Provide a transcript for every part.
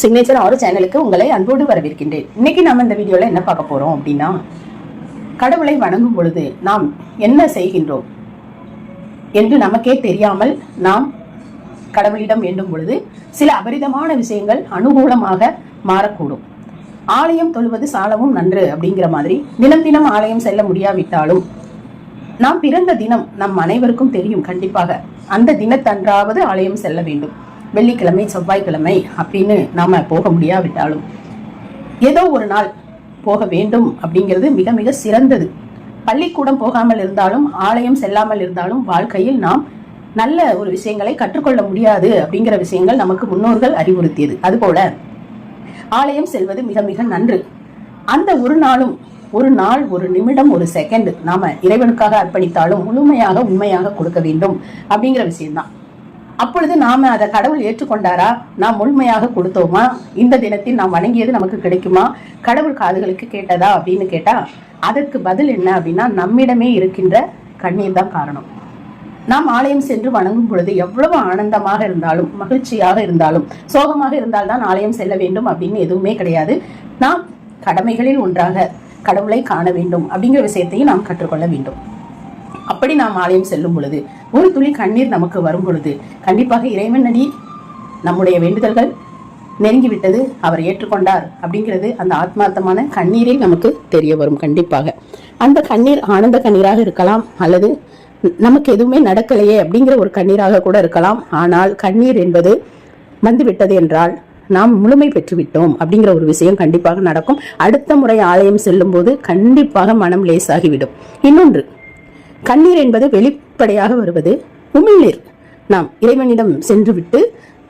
Signature ஆறு சேனலுக்கு உங்களை அன்போடு வரவேற்கின்றேன். இன்னைக்கு நம்ம இந்த வீடியோவில் என்ன பார்க்க போறோம் அப்படின்னா கடவுளை வணங்கும் பொழுது நாம் என்ன செய்கின்றோம் என்று நமக்கே தெரியாமல் நாம் கடவுளிடம் வேண்டும் பொழுது சில அபரிதமான விஷயங்கள் அனுகூலமாக மாறக்கூடும். ஆலயம் தொழுவது சாலவும் நன்று அப்படிங்கிற மாதிரி தினம் தினம் ஆலயம் செல்ல முடியாவிட்டாலும் நாம் பிறந்த தினம் நம் அனைவருக்கும் தெரியும் கண்டிப்பாக. அந்த தினத்தன்றாவது ஆலயம் செல்ல வேண்டும். வெள்ளிக்கிழமை செவ்வாய்க்கிழமை அப்படின்னு நாம் போக முடியாவிட்டாலும். ஏதோ ஒரு நாள் போக வேண்டும் அப்படிங்கிறது மிக மிக சிறந்தது. பள்ளிக்கூடம் போகாமல் இருந்தாலும் ஆலயம் செல்லாமல் இருந்தாலும் வாழ்க்கையில் நாம் நல்ல ஒரு விஷயங்களை கற்றுக்கொள்ள முடியாது அப்படிங்கிற விஷயங்கள் நமக்கு முன்னோர்கள் அறிவுறுத்தியது. அதுபோல ஆலயம் செல்வது மிக மிக நன்று. அந்த ஒரு நாளும் ஒரு நாள் ஒரு நிமிடம் ஒரு செகண்ட் நாம இறைவனுக்காக அர்ப்பணித்தாலும் முழுமையாக உண்மையாக கொடுக்க வேண்டும் அப்படிங்கிற விஷயம்தான். அப்பொழுது நாம அதை கடவுள் ஏற்றுக்கொண்டாரா? நாம் முழுமையாக கொடுத்தோமா? இந்த தினத்தில் நாம் வணங்கியது நமக்கு கிடைக்குமா? கடவுள் காதுகளுக்கு கேட்டதா அப்படின்னு கேட்டா அதற்கு பதில் என்ன அப்படின்னா நம்மிடமே இருக்கின்ற கண்ணீர் தான் காரணம். நாம் ஆலயம் சென்று வணங்கும் பொழுது எவ்வளவு ஆனந்தமாக இருந்தாலும் மகிழ்ச்சியாக இருந்தாலும் சோகமாக இருந்தால்தான் ஆலயம் செல்ல வேண்டும் அப்படின்னு எதுவுமே கிடையாது. நாம் கடமைகளில் ஒன்றாக கடவுளை காண வேண்டும் அப்படிங்கிற விஷயத்தையும் நாம் கற்றுக்கொள்ள வேண்டும். அப்படி நாம் ஆலயம் செல்லும் பொழுது ஒரு துளி கண்ணீர் நமக்கு வரும் பொழுது கண்டிப்பாக இறைவன் நம்முடைய வேண்டுதல்கள் நெருங்கிவிட்டது அவர் ஏற்றுக்கொண்டார் அப்படிங்கிறது அந்த ஆத்மார்த்தமான கண்ணீரே நமக்கு தெரிய வரும் கண்டிப்பாக. அந்த கண்ணீர் ஆனந்த கண்ணீராக இருக்கலாம் அல்லது நமக்கு எதுவுமே நடக்கலையே அப்படிங்கிற ஒரு கண்ணீராக கூட இருக்கலாம். ஆனால் கண்ணீர் என்பது வந்துவிட்டது என்றால் நாம் முழுமை பெற்றுவிட்டோம் அப்படிங்கிற ஒரு விஷயம் கண்டிப்பாக நடக்கும். அடுத்த முறை ஆலயம் செல்லும் போது கண்டிப்பாக மனம் லேசாகிவிடும். இன்னொன்று கண்ணீர் என்பது வெளிப்படையாக வருவது உமிழ்நீர் நாம் இறைவனிடம் சென்றுவிட்டு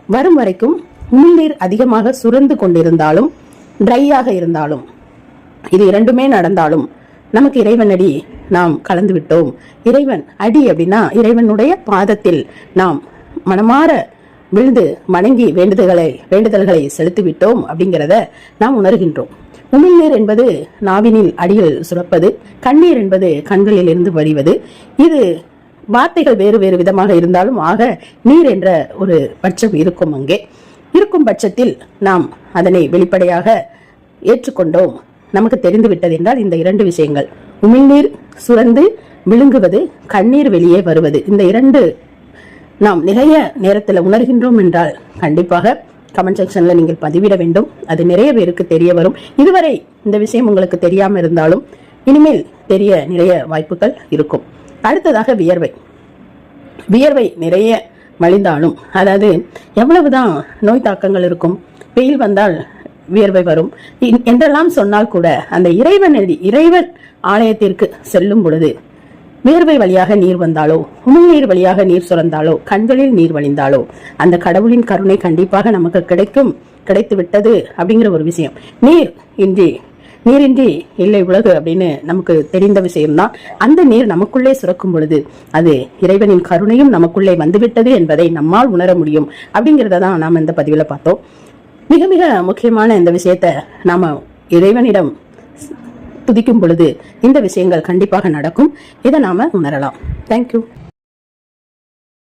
வரும் வரைக்கும் உமிழ்நீர் அதிகமாக சுரந்து கொண்டிருந்தாலும் ட்ரையாக இருந்தாலும் இது இரண்டுமே நடந்தாலும் நமக்கு இறைவன் அடி நாம் கலந்து விட்டோம் இறைவன் அடி அப்படின்னா இறைவனுடைய பாதத்தில் நாம் மனமாற விழுந்து வணங்கி வேண்டுதல்களை வேண்டுதல்களை செலுத்திவிட்டோம் அப்படிங்கிறத நாம் உணர்கின்றோம். உமிழ்நீர் என்பது நாவினில் அடியில் சுரப்பது கண்ணீர் என்பது கண்களில் இருந்து வடிவது. இது வார்த்தைகள் வேறு வேறு விதமாக இருந்தாலும் ஆக நீர் என்ற ஒரு பட்சம் இருக்கும் அங்கே. இருக்கும் பட்சத்தில் நாம் அதனை வெளிப்படையாக ஏற்றுக்கொண்டோம். நமக்கு தெரிந்து விட்டது என்றால் இந்த இரண்டு விஷயங்கள். உமிழ்நீர் சுரந்து விழுங்குவது கண்ணீர் வெளியே வருவது. இந்த இரண்டு நாம் நிறைய நேரத்தில் உணர்கின்றோம் என்றால் கண்டிப்பாக கமெண்ட் செக்ஷன்ல நீங்கள் பதிவிட வேண்டும். அது நிறைய பேருக்கு தெரிய வரும். இதுவரை இந்த விஷயம் உங்களுக்கு தெரியாமல் இருந்தாலும் இனிமேல் தெரிய நிறைய வாய்ப்புகள் இருக்கும். அடுத்ததாக வியர்வை. வியர்வை நிறைய மலிந்தாலும் அதாவது எவ்வளவுதான் நோய் தாக்கங்கள் இருக்கும் வெயில் வந்தால் வியர்வை வரும். என்றெல்லாம் சொன்னால் கூட அந்த இறைவன் இறைவன் ஆலயத்திற்கு செல்லும் பொழுது வேர்வை வழியாக நீர் வந்தாலோ உமிழ்நீர் வழியாக நீர் சுரந்தாலோ கண்களில் நீர் வழிந்தாலோ அந்த கடவுளின் கருணை கண்டிப்பாக நமக்கு கிடைக்கும் கிடைத்து விட்டது அப்படிங்கிற ஒரு விஷயம். நீர் இன்றி நீரின்றி இல்லை உலகு அப்படின்னு நமக்கு தெரிந்த விஷயம்தான். அந்த நீர் நமக்குள்ளே சுரக்கும் பொழுது அது இறைவனின் கருணையும் நமக்குள்ளே வந்துவிட்டது என்பதை நம்மால் உணர முடியும் அப்படிங்கிறத தான் நாம் இந்த பதிவில் பார்த்தோம். மிக மிக முக்கியமான இந்த விஷயத்த நாம இறைவனிடம் துதிக்கும் பொழுது இந்த விஷயங்கள் கண்டிப்பாக நடக்கும். இதை நாம உணரலாம். தேங்க்யூ